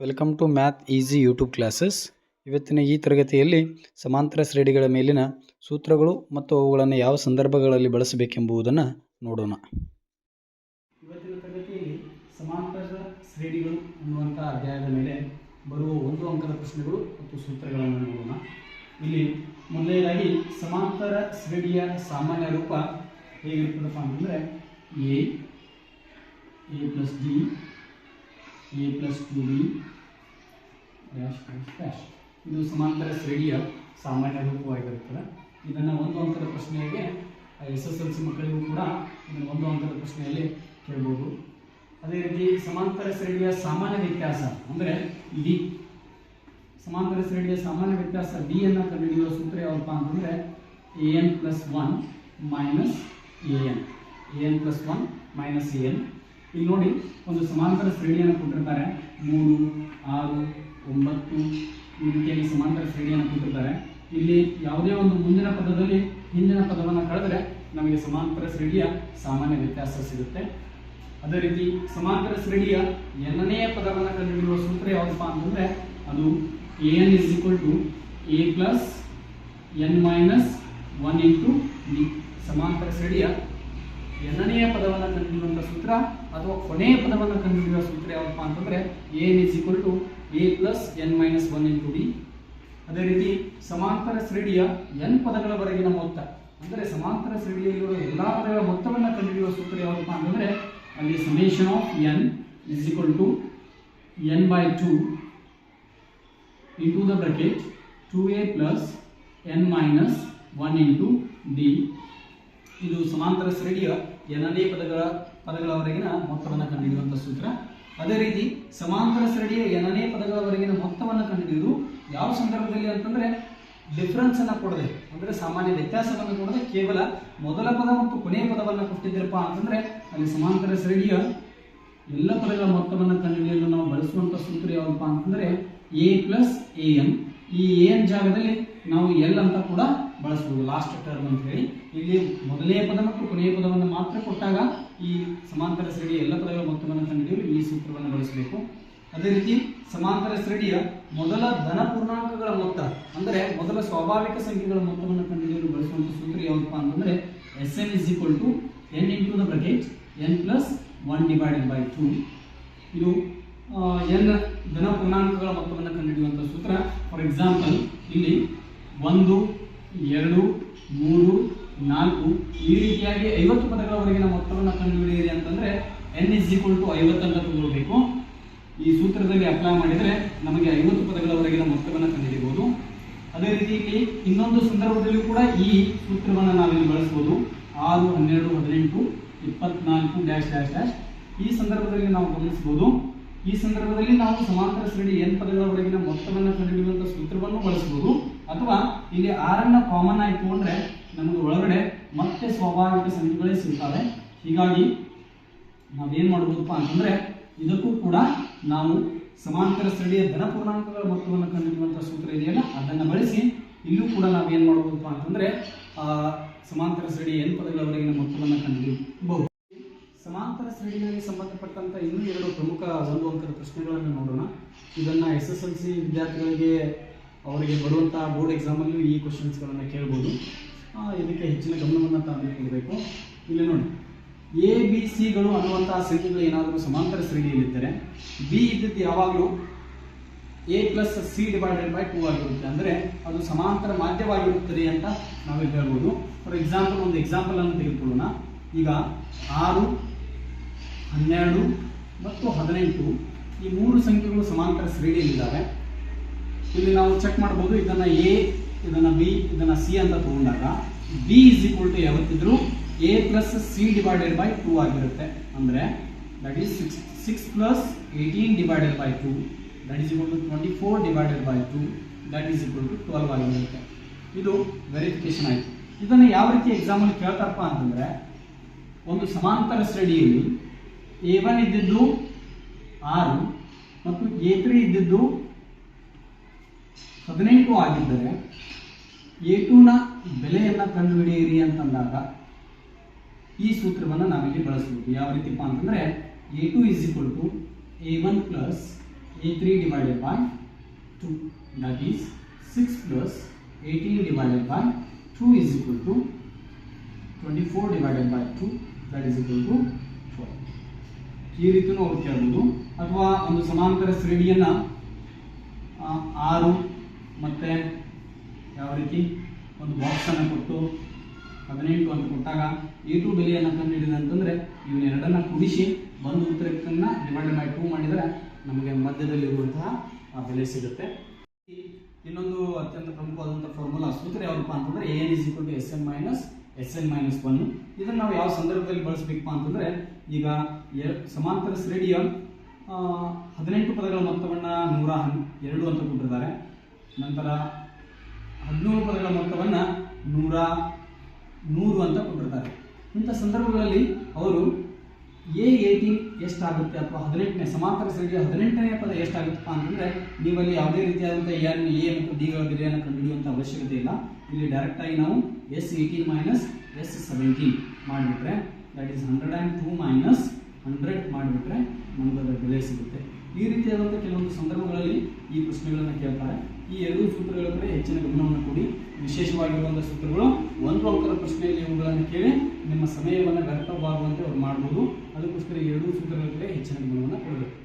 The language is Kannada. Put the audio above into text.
Welcome to math easy YouTube classes ಇವತ್ತಿನ ಈ ತರಗತಿಯಲ್ಲಿ ಸಮಾಂತರ ಶ್ರೇಣಿಗಳ ಮೇಲಿನ ಸೂತ್ರಗಳು ಮತ್ತು ಅವುಗಳನ್ನು ಯಾವ ಸಂದರ್ಭಗಳಲ್ಲಿ ಬಳಸಬೇಕೆಂಬುದನ್ನು ನೋಡೋಣ. ಇವತ್ತಿನ ತರಗತಿಯಲ್ಲಿ ಸಮಾಂತರ ಶ್ರೇಣಿಗಳು ಅನ್ನುವಂಥ ಅಧ್ಯಾಯದ ಮೇಲೆ ಬರುವ ಒಂದು ಅಂಕದ ಪ್ರಶ್ನೆಗಳು ಮತ್ತು ಸೂತ್ರಗಳನ್ನು ನೋಡೋಣ. ಇಲ್ಲಿ ಮೊದಲನೇದಾಗಿ ಸಮಾಂತರ ಶ್ರೇಣಿಯ ಸಾಮಾನ್ಯ ರೂಪ ಹೇಗಿರ್ತದಪ್ಪ ಅಂತಂದರೆ A A plus D A plus two B dash dash dash ಇದು ಸಮಾಂತರ ಶ್ರೇಣಿಯ ಸಾಮಾನ್ಯ ರೂಪವಾಗಿರುತ್ತದೆ. ಇದನ್ನು ಒಂದು ಅಂಕದ ಪ್ರಶ್ನೆಗೆ ಎಸ್ ಎಸ್ ಎಲ್ ಸಿ ಮಕ್ಕಳಿಗೂ ಕೂಡ ಇದನ್ನು ಒಂದು ಅಂಕದ ಪ್ರಶ್ನೆಯಲ್ಲಿ ಕೇಳ್ಬೋದು. ಅದೇ ರೀತಿ ಸಮಾಂತರ ಶ್ರೇಣಿಯ ಸಾಮಾನ್ಯ ವ್ಯತ್ಯಾಸ ಅಂದರೆ ಡಿ ಸಮಾಂತರ ಶ್ರೇಣಿಯ ಸಾಮಾನ್ಯ ವ್ಯತ್ಯಾಸ ಡಿ ಅನ್ನು ಕಂಡುಹಿಡಿಯುವ ಸೂತ್ರ ಯಾವಪ್ಪ ಅಂತಂದರೆ A N plus one minus A N A N plus one minus A N ಇಲ್ಲಿ ನೋಡಿ, ಒಂದು ಸಮಾಂತರ ಶ್ರೇಣಿಯನ್ನು ಕೊಟ್ಟಿರ್ತಾರೆ. ಮೂರು, ಆರು, ಒಂಬತ್ತು ಈ ರೀತಿಯಾಗಿ ಸಮಾಂತರ ಶ್ರೇಣಿಯನ್ನು ಕೊಟ್ಟಿರ್ತಾರೆ ಇಲ್ಲಿ ಯಾವುದೇ ಒಂದು ಮುಂದಿನ ಪದದಲ್ಲಿ ಹಿಂದಿನ ಪದವನ್ನು ಕಳೆದರೆ ನಮಗೆ ಸಮಾಂತರ ಶ್ರೇಣಿಯ ಸಾಮಾನ್ಯ ವ್ಯತ್ಯಾಸ ಸಿಗುತ್ತೆ. ಅದೇ ರೀತಿ ಸಮಾಂತರ ಶ್ರೇಣಿಯ ಎರಡನೆಯ ಪದವನ್ನು ಕಂಡುಹಿಡಿಯುವ ಸೂತ್ರ ಯಾವುದಪ್ಪ ಅಂತಂದರೆ ಅದು A N is equal to A plus N minus one into D ಸಮಾಂತರ ಶ್ರೇಣಿಯ ಎರಡನೆಯ ಪದವನ್ನು ಕಂಡುಹಿಡಿಯುವಂಥ ಸೂತ್ರ ಅಥವಾ ಕೊನೆಯ ಪದವನ್ನು ಕಂಡುಹಿಡಿಯುವ ಸೂತ್ರ ಯಾವಪ್ಪ ಅಂತಂದರೆ N is equal to A plus N minus one into B ಅದೇ ರೀತಿ ಸಮಾಂತರ ಶ್ರೇಣಿಯ ಎನ್ ಪದಗಳವರೆಗಿನ ಮೊತ್ತ. ಅಂದರೆ ಸಮಾಂತರ ಶ್ರೇಣಿಯಲ್ಲಿರುವ ಎಲ್ಲ ಪದಗಳ ಮೊತ್ತವನ್ನು ಕಂಡುಹಿಡಿಯುವ ಸೂತ್ರ ಯಾವಪ್ಪ ಅಂತಂದರೆ ಅಲ್ಲಿ summation of N is equal to N by two into the bracket two A plus N minus one into D ಇದು ಸಮಾಂತರ ಶ್ರೇಣಿಯ ಎರಡನೇ ಪದಗಳ ಪದಗಳವರೆಗಿನ ಮೊತ್ತವನ್ನು ಕಂಡುಹಿಡಿಯುವಂಥ ಸೂತ್ರ. ಅದೇ ರೀತಿ ಸಮಾಂತರ ಶ್ರೇಣಿಯ ಎರಡನೇ ಪದಗಳವರೆಗಿನ ಮೊತ್ತವನ್ನು ಕಂಡುಹಿಡಿಯುವುದು ಯಾವ ಸಂದರ್ಭದಲ್ಲಿ ಅಂತಂದರೆ ಡಿಫ್ರೆನ್ಸ್ ಅನ್ನು ಕೊಡದೆ, ಅಂದರೆ ಸಾಮಾನ್ಯ ವ್ಯತ್ಯಾಸವನ್ನು ಕೊಡದೆ ಕೇವಲ ಮೊದಲ ಪದ ಮತ್ತು ಕೊನೆಯ ಪದವನ್ನು ಕೊಟ್ಟಿದ್ದೀರಪ್ಪ ಅಂತಂದರೆ ಅಲ್ಲಿ ಸಮಾಂತರ ಶ್ರೇಣಿಯ ಎಲ್ಲ ಪದಗಳ ಮೊತ್ತವನ್ನು ಕಂಡುಹಿಡಿಯಲು ನಾವು ಬಳಸುವಂಥ ಸೂತ್ರ ಯಾವಪ್ಪ ಅಂತಂದರೆ ಎ ಪ್ಲಸ್ ಎ ಎನ್ ಈ ಎನ್ ಜಾಗದಲ್ಲಿ ನಾವು ಎಲ್ ಅಂತ ಕೂಡ ಬಳಸ್ಬೋದು ಲಾಸ್ಟ್ ಟರ್ಮ್ ಅಂತ ಹೇಳಿ, ಇಲ್ಲಿ ಮೊದಲನೇ ಪದ ಮತ್ತು ಕೊನೆಯ ಪದವನ್ನು ಮಾತ್ರ ಕೊಟ್ಟಾಗ ಈ ಸಮಾಂತರ ಶ್ರೇಣಿಯ ಎಲ್ಲ ಪದಗಳ ಮೊತ್ತವನ್ನು ಕಂಡುಹಿಡಿಯಲು ಈ ಸೂತ್ರವನ್ನು ಬಳಸಬೇಕು. ಅದೇ ರೀತಿ ಸಮಾಂತರ ಶ್ರೇಣಿಯ ಮೊದಲ ಧನ ಪೂರ್ಣಾಂಕಗಳ ಮೊತ್ತ, ಅಂದರೆ ಮೊದಲ ಸ್ವಾಭಾವಿಕ ಸಂಖ್ಯೆಗಳ ಮೊತ್ತವನ್ನು ಕಂಡುಹಿಡಿಯಲು ಬಳಸುವಂಥ ಸೂತ್ರ ಯಾವುದಪ್ಪ ಅಂತಂದರೆ S N is equal to N into the bracket N plus one divided by two ಇದು ಎನ್ ಧನ ಪೂರ್ಣಾಂಕಗಳ ಮೊತ್ತವನ್ನು ಕಂಡುಹಿಡಿಯುವಂಥ ಸೂತ್ರ. ಫಾರ್ ಎಕ್ಸಾಂಪಲ್ ಇಲ್ಲಿ ಒಂದು ಎರಡು, ಮೂರು, ನಾಲ್ಕು, ಈ ರೀತಿಯಾಗಿ ಐವತ್ತು ಪದಗಳವರೆಗಿನ ಮೊತ್ತವನ್ನು ಕಂಡುಹಿಡಿಯಿರಿ ಅಂತಂದರೆ ಎನ್ ಇಸ್ ಈಕ್ವಲ್ ಟು ಐವತ್ತಂತ ತಗೊಳ್ಬೇಕು ಈ ಸೂತ್ರದಲ್ಲಿ ಅಪ್ಲೈ ಮಾಡಿದರೆ ನಮಗೆ ಐವತ್ತು ಪದಗಳವರೆಗಿನ ಮೊತ್ತವನ್ನು ಕಂಡುಹಿಡಿಯಬಹುದು ಅದೇ ರೀತಿಯಲ್ಲಿ ಇನ್ನೊಂದು ಸಂದರ್ಭದಲ್ಲಿ ಕೂಡ ಈ ಸೂತ್ರವನ್ನು ನಾವಿಲ್ಲಿ ಬಳಸ್ಬೋದು. ಆರು, ಹನ್ನೆರಡು, ಹದಿನೆಂಟು, ಇಪ್ಪತ್ನಾಲ್ಕು ಡ್ಯಾಶ್ ಡ್ಯಾಶ್ ಡ್ಯಾಶ್ ಈ ಸಂದರ್ಭದಲ್ಲಿ ನಾವು ಗಮನಿಸಬಹುದು ಈ ಸಂದರ್ಭದಲ್ಲಿ ನಾವು ಸಮಾಂತರ ಶ್ರೇಣಿ ಎನ್ ಪದಗಳವರೆಗಿನ ಮೊತ್ತವನ್ನು ಕಂಡುಹಿಡಿಯುವಂಥ ಸೂತ್ರವನ್ನು ಬಳಸಬಹುದು ಅಥವಾ ಇಲ್ಲಿ ಆರನ್ನ ಕಾಮನ್ ಆಗಿ ತಗೊಂಡ್ರೆ ನಮಗೆ ಒಳಗಡೆ ಮತ್ತೆ ಸ್ವಾಭಾವಿಕ ಸಂಖ್ಯೆಗಳೇ ಸಿಗ್ತವೆ. ಹೀಗಾಗಿ ನಾವೇನ್ ಮಾಡ್ಬೋದಪ್ಪ ಅಂತಂದ್ರೆ ಇದಕ್ಕೂ ಕೂಡ ನಾವು ಸಮಾಂತರ ಸ್ಥಳೀಯ ಧನ ಪೂರ್ಣಾಂಕಗಳ ಮೊತ್ತವನ್ನು ಸೂತ್ರ ಇದೆಯಲ್ಲ, ಅದನ್ನು ಬಳಸಿ ಇಲ್ಲೂ ಕೂಡ ನಾವೇನು ಮಾಡ್ಬೋದಪ್ಪ ಆ ಸಮಾಂತರ ಶ್ರೇಣಿ ಎನ್ ಪದಗಳವರೆಗಿನ ಮೊತ್ತವನ್ನು ಕಂಡುಹಿಡಿಯಬಹುದು. ಸಮಾಂತರ ಶ್ರೇಣಿಗಳಿಗೆ ಸಂಬಂಧಪಟ್ಟಂತ ಇನ್ನೂ ಎರಡು ಪ್ರಮುಖ ಒಂದು ಅಂಕದ ಪ್ರಶ್ನೆಗಳನ್ನು ನೋಡೋಣ. ಇದನ್ನ ಎಸ್ ಎಸ್ ಎಲ್ ಸಿ ವಿದ್ಯಾರ್ಥಿಗಳಿಗೆ ಅವರಿಗೆ ಬರುವಂಥ ಬೋರ್ಡ್ ಎಕ್ಸಾಮಲ್ಲೂ ಈ ಕ್ವಶನ್ಸ್ಗಳನ್ನು ಕೇಳ್ಬೋದು. ಇದಕ್ಕೆ ಹೆಚ್ಚಿನ ಗಮನವನ್ನು ಕೊಡಬೇಕು. ಇಲ್ಲಿ ನೋಡಿ. ಎ ಬಿ ಸಿಗಳು ಅನ್ನುವಂಥ ಸಂಖ್ಯೆಗಳು ಏನಾದರೂ ಸಮಾಂತರ ಶ್ರೇಣಿಯಲ್ಲಿದ್ದರೆ ಬಿ ಇದ್ದದ್ದು ಯಾವಾಗಲೂ A plus C divided by two ಆಗಿರುತ್ತೆ. ಅಂದರೆ ಅದು ಸಮಾಂತರ ಮಾಧ್ಯವಾಗಿರುತ್ತದೆ ಅಂತ ನಾವು ಹೇಳ್ಬೋದು. ಫಾರ್ ಎಕ್ಸಾಂಪಲ್ ಒಂದು ಎಕ್ಸಾಂಪಲ್ ಅನ್ನು ತೆಗೆದುಕೊಳ್ಳೋಣ. ಈಗ ಆರು, ಹನ್ನೆರಡು ಮತ್ತು ಹದಿನೆಂಟು ಈ ಮೂರು ಸಂಖ್ಯೆಗಳು ಸಮಾಂತರ ಶ್ರೇಣಿಯಲ್ಲಿದ್ದಾವೆ. ಇಲ್ಲಿ ನಾವು ಚೆಕ್ ಮಾಡ್ಬೋದು, ಇದನ್ನ ಎ ಇದನ್ನ ಬಿ ಇದನ್ನ ಸಿ ಅಂತ ತಗೊಂಡಾಗ B is equal to ಯಾವತ್ತಿದ್ರು A plus C divided by two ಆಗಿರುತ್ತೆ. ಅಂದರೆ that is six six plus eighteen divided by two that is equal to twenty four divided by two that is equal to twelve ಆಗಿರುತ್ತೆ. ಇದು ವೆರಿಫಿಕೇಶನ್ ಆಯಿತು. ಇದನ್ನು ಯಾವ ರೀತಿ ಎಕ್ಸಾಮಲ್ಲಿ ಕೇಳ್ತಾರಪ್ಪ ಅಂತಂದರೆ, ಒಂದು ಸಮಾಂತರ ಸ್ಟಡಿಯಲ್ಲಿ ಎ ಒನ್ ಇದ್ದಿದ್ದು ಆರು ಮತ್ತು ಎ ತ್ರೀ ಇದ್ದಿದ್ದು ಹದಿನೆಂಟು ಆಗಿದ್ದರೆ ಎ ಟೂನ ಬೆಲೆಯನ್ನು ಕಂಡುಹಿಡಿಯಿರಿ ಅಂತಂದಾಗ ಈ ಸೂತ್ರವನ್ನು ನಾವಿಲ್ಲಿ ಬಳಸಬಹುದು ಯಾವ ರೀತಿಪ್ಪ ಅಂತಂದರೆ A two is equal to A one plus A three divided by two that is six plus eighteen divided by two is equal to twenty four divided by two that is equal to four ಈ ರೀತಿಯೂ ಅವ್ರು ಕೇಳ್ಬೋದು. ಅಥವಾ ಒಂದು ಸಮಾಂತರ ಶ್ರೇಣಿಯನ್ನು ಆ, ಆರು ಮತ್ತು ಯಾವ ರೀತಿ ಒಂದು ಬಾಕ್ಸನ್ನು ಕೊಟ್ಟು ಹದಿನೆಂಟು ಅಂತ ಕೊಟ್ಟಾಗ ಎ ಟು ಬೆಲೆಯನ್ನು ಕಂಡುಹಿಡಿದ ಅಂತಂದರೆ ಇವನ್ನೆರಡನ್ನು ಕೂಡಿಸಿ ಬಂದು ಉತ್ತರಕ್ಕನ್ನು ಡಿವೈಡ್ ಬೈ ಟೂ ಮಾಡಿದರೆ ನಮಗೆ ಮಧ್ಯದಲ್ಲಿರುವಂತಹ ಆ ಬೆಲೆ ಸಿಗುತ್ತೆ. ಇನ್ನೊಂದು ಅತ್ಯಂತ ಪ್ರಮುಖವಾದಂಥ ಫಾರ್ಮುಲಾ ಸೂತ್ರ ಯಾವಪ್ಪ ಅಂತಂದರೆ A N is equal to S N minus S N minus one ಇದನ್ನು ನಾವು ಯಾವ ಸಂದರ್ಭದಲ್ಲಿ ಬಳಸಬೇಕಪ್ಪ ಅಂತಂದರೆ ಈಗ ಸಮಾಂತರ ಶ್ರೇಣಿಯ ಹದಿನೆಂಟು ಪದಗಳ ಮೊತ್ತವನ್ನು ನೂರ ಎರಡು ಅಂತ ಕೊಟ್ಟಿದ್ದಾರೆ. ನಂತರ ಹದಿನೇಳು ಪದಗಳ ಮೊತ್ತವನ್ನು ನೂರ ನೂರು ಅಂತ ಕೊಟ್ಟಿರ್ತಾರೆ. ಇಂಥ ಸಂದರ್ಭಗಳಲ್ಲಿ ಅವರು ಎ ಏಯ್ಟೀನ್ ಎಷ್ಟಾಗುತ್ತೆ ಅಥವಾ ಹದಿನೆಂಟನೇ ಸಮಾಂತರ ಸರಿಗೆ ಹದಿನೆಂಟನೇ ಪದ ಎಷ್ಟಾಗುತ್ತಪ್ಪ ಅಂತಂದರೆ ನೀವಲ್ಲಿ ಯಾವುದೇ ರೀತಿಯಾದಂಥ ಎನ್ ಎ ಮತ್ತು ಡಿಗಳ ಅನ್ನು ಕಂಡುಹಿಡಿಯುವಂಥ ಅವಶ್ಯಕತೆ ಇಲ್ಲ. ಇಲ್ಲಿ ಡೈರೆಕ್ಟಾಗಿ ನಾವು S eighteen minus S seventeen ಮಾಡಿಬಿಟ್ರೆ that is hundred and two minus hundred ಮಾಡಿಬಿಟ್ರೆ ನಮ್ಗೆ ಅದರ ಬೆಲೆ ಸಿಗುತ್ತೆ. ಈ ರೀತಿಯಾದಂಥ ಕೆಲವೊಂದು ಸಂದರ್ಭಗಳಲ್ಲಿ ಈ ಪ್ರಶ್ನೆಗಳನ್ನು ಕೇಳ್ತಾರೆ. ಈ ಎರಡೂ ಸೂತ್ರಗಳ ಕಡೆ ಹೆಚ್ಚಿನ ಗಮನವನ್ನು ಕೊಡಿ. ವಿಶೇಷವಾಗಿರುವಂಥ ಸೂತ್ರಗಳು ಒಂದು ಅಂಕದ ಪ್ರಶ್ನೆಯಲ್ಲಿ ಇವುಗಳನ್ನು ಕೇಳಿ ನಿಮ್ಮ ಸಮಯವನ್ನು ವ್ಯರ್ಥವಾಗುವಂತೆ ಅವ್ರು ಮಾಡ್ಬೋದು. ಅದಕ್ಕೋಸ್ಕರ ಎರಡೂ ಸೂತ್ರಗಳ ಕಡೆ ಹೆಚ್ಚಿನ ಗಮನವನ್ನು ಕೊಡಬೇಕು.